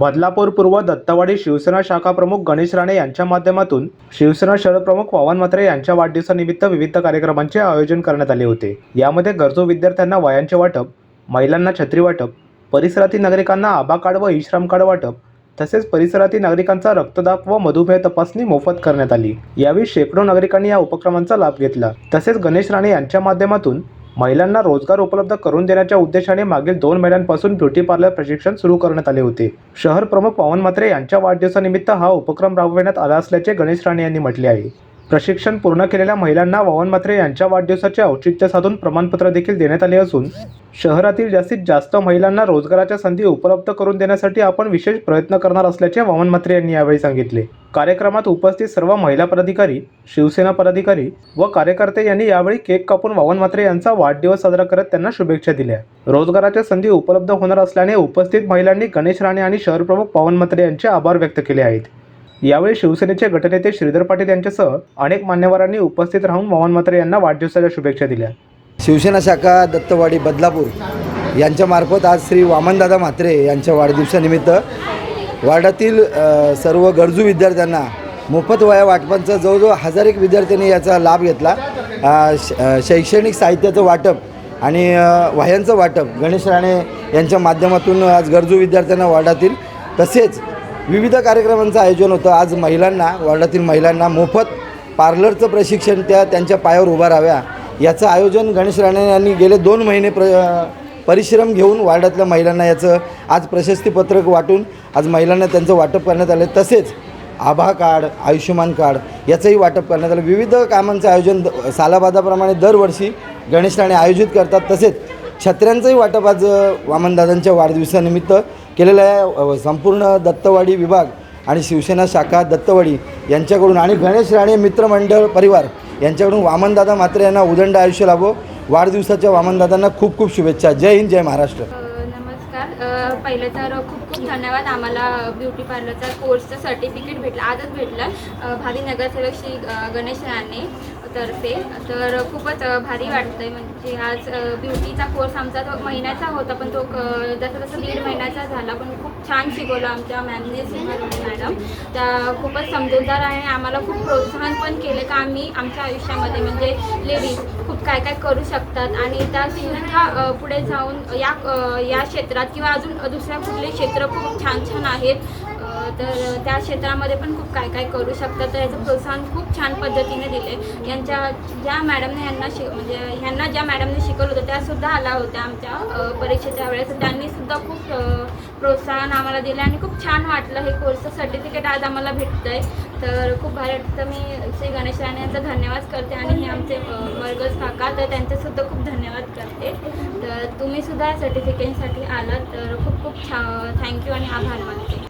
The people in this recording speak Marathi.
बदलापूर पूर्व दत्तवाडी शिवसेना शाखा प्रमुख गणेश राणे यांच्या माध्यमातून शिवसेना शहर प्रमुख पवन म्हात्रे यांच्या वाढदिवसानिमित्त विविध कार्यक्रमांचे आयोजन करण्यात आले होते. यामध्ये गरजू विद्यार्थ्यांना वयांचे वाटप महिलांना छत्री वाटप परिसरातील नागरिकांना आबा कार्ड व इश्रम कार्ड वाटप तसेच परिसरातील नागरिकांचा रक्तदाब व मधुमेह तपासणी मोफत करण्यात आली. यावेळी शेकडो नागरिकांनी या उपक्रमांचा लाभ घेतला. तसेच गणेश राणे यांच्या माध्यमातून महिलांना रोजगार उपलब्ध करून देण्याच्या उद्देशाने मागील दोन महिन्यांपासून ब्युटी पार्लर प्रशिक्षण सुरू करण्यात आले होते. शहर प्रमुख पवन म्हात्रे यांच्या वाढदिवसानिमित्त हा उपक्रम राबविण्यात आला असल्याचे गणेश राणे यांनी म्हटले आहे. प्रशिक्षण पूर्ण केलेल्या महिलांना वावन म्हात्रे यांच्या वाढदिवसाचे औचित्य साधून प्रमाणपत्र देखील देण्यात आले असून शहरातील जास्तीत जास्त महिलांना रोजगाराच्या संधी उपलब्ध करून देण्यासाठी आपण विशेष प्रयत्न करणार असल्याचे वामन म्हात्रे यांनी यावेळी सांगितले. कार्यक्रमात उपस्थित सर्व महिला पदाधिकारी शिवसेना पदाधिकारी व कार्यकर्ते यांनी यावेळी केक कापून वावन म्हात्रे यांचा वाढदिवस साजरा करत त्यांना शुभेच्छा दिल्या. रोजगाराच्या संधी उपलब्ध होणार असल्याने उपस्थित महिलांनी गणेश राणे आणि शहर प्रमुख पवन म्हात्रे यांचे आभार व्यक्त केले आहेत. यावेळी शिवसेनेचे गटनेते श्रीधर पाटील यांच्यासह अनेक मान्यवरांनी उपस्थित राहून मोहन म्हात्रे यांना वाढदिवसाच्या शुभेच्छा दिल्या. शिवसेना शाखा दत्तवाडी बदलापूर यांच्यामार्फत आज श्री वामनदादा म्हात्रे यांच्या वाढदिवसानिमित्त वार्डातील सर्व गरजू विद्यार्थ्यांना मोफत वया वाटपांचा जवळजवळ हजार एक विद्यार्थ्यांनी याचा लाभ घेतला. श- शैक्षणिक साहित्याचं वाटप आणि वह्यांचं वाटप गणेश राणे यांच्या माध्यमातून आज गरजू विद्यार्थ्यांना वार्डातील तसेच विविध कार्यक्रमांचं आयोजन होतं. आज महिलांना वार्डातील महिलांना मोफत पार्लरचं प्रशिक्षण त्या त्यांच्या पायावर उभा राहाव्या याचं आयोजन गणेश राणे यांनी गेले दोन महिने प्र परिश्रम घेऊन वार्डातल्या महिलांना याचं आज प्रशस्तीपत्रक वाटून आज महिलांना त्यांचं वाटप करण्यात आलं. तसेच आभा कार्ड आयुष्यमान कार्ड याचंही वाटप करण्यात आलं. विविध कामांचं आयोजन द- सालाबादाप्रमाणे दरवर्षी गणेश राणे आयोजित करतात. तसेच छत्र्यांचंही वाटप आज वामनदादांच्या वाढदिवसानिमित्त केलेलं आहे संपूर्ण दत्तवाडी विभाग आणि शिवसेना शाखा दत्तवाडी यांच्याकडून आणि गणेश राणे मित्रमंडळ परिवार यांच्याकडून वामनदादा मात्रे यांना उदंड आयुष्य लाभो. वाढदिवसाच्या वामनदादांना खूप खूप शुभेच्छा. जय हिंद जय महाराष्ट्र. पहिले नमस्कार. तर खूप खूप धन्यवाद. आम्हाला ब्युटी पार्लरचा कोर्सचं सर्टिफिकेट भेटलं आजच भेटलं. भावी नगरसेवक श्री गणेश राणे. तर्फे. तर खूपच भारी वाटतंय. म्हणजे आज ब्युटीचा कोर्स आमचा तो महिन्याचा होता पण तो जसं जसं दीड महिन्याचा झाला पण खूप छान शिकवलं आमच्या मॅमने मॅडम त्या खूपच समजूतदार आहे आम्हाला खूप प्रोत्साहन पण केले का आम्ही आमच्या आयुष्यामध्ये म्हणजे लेडीज खूप काय काय करू शकतात आणि त्या सुद्धा पुढे जाऊन या या क्षेत्रात किंवा अजून दुसऱ्या कुठले क्षेत्र खूप छान छान आहेत तर त्या क्षेत्रामध्ये पण खूप काय काय करू शकतात. तर याचं प्रोत्साहन खूप छान पद्धतीने दिले यांच्या ज्या मॅडमने यांना शि म्हणजे ह्यांना ज्या मॅडमने शिकवलं होतं त्यासुद्धा आल्या होत्या आमच्या परीक्षेच्या वेळेस. त्यांनीसुद्धा खूप प्रोत्साहन आम्हाला दिलं आणि खूप छान वाटलं हे कोर्सचं सर्टिफिकेट आज आम्हाला भेटतं आहे तर खूप भारी वाटतं मी श्री गणेश राणे यांचा धन्यवाद करते आणि हे आमचे वर्गज काका तर त्यांचेसुद्धा खूप धन्यवाद करते. तर तुम्ही सुद्धा या सर्टिफिकेटसाठी आलात. तर खूप खूप छा थँक्यू आणि आभार मानते.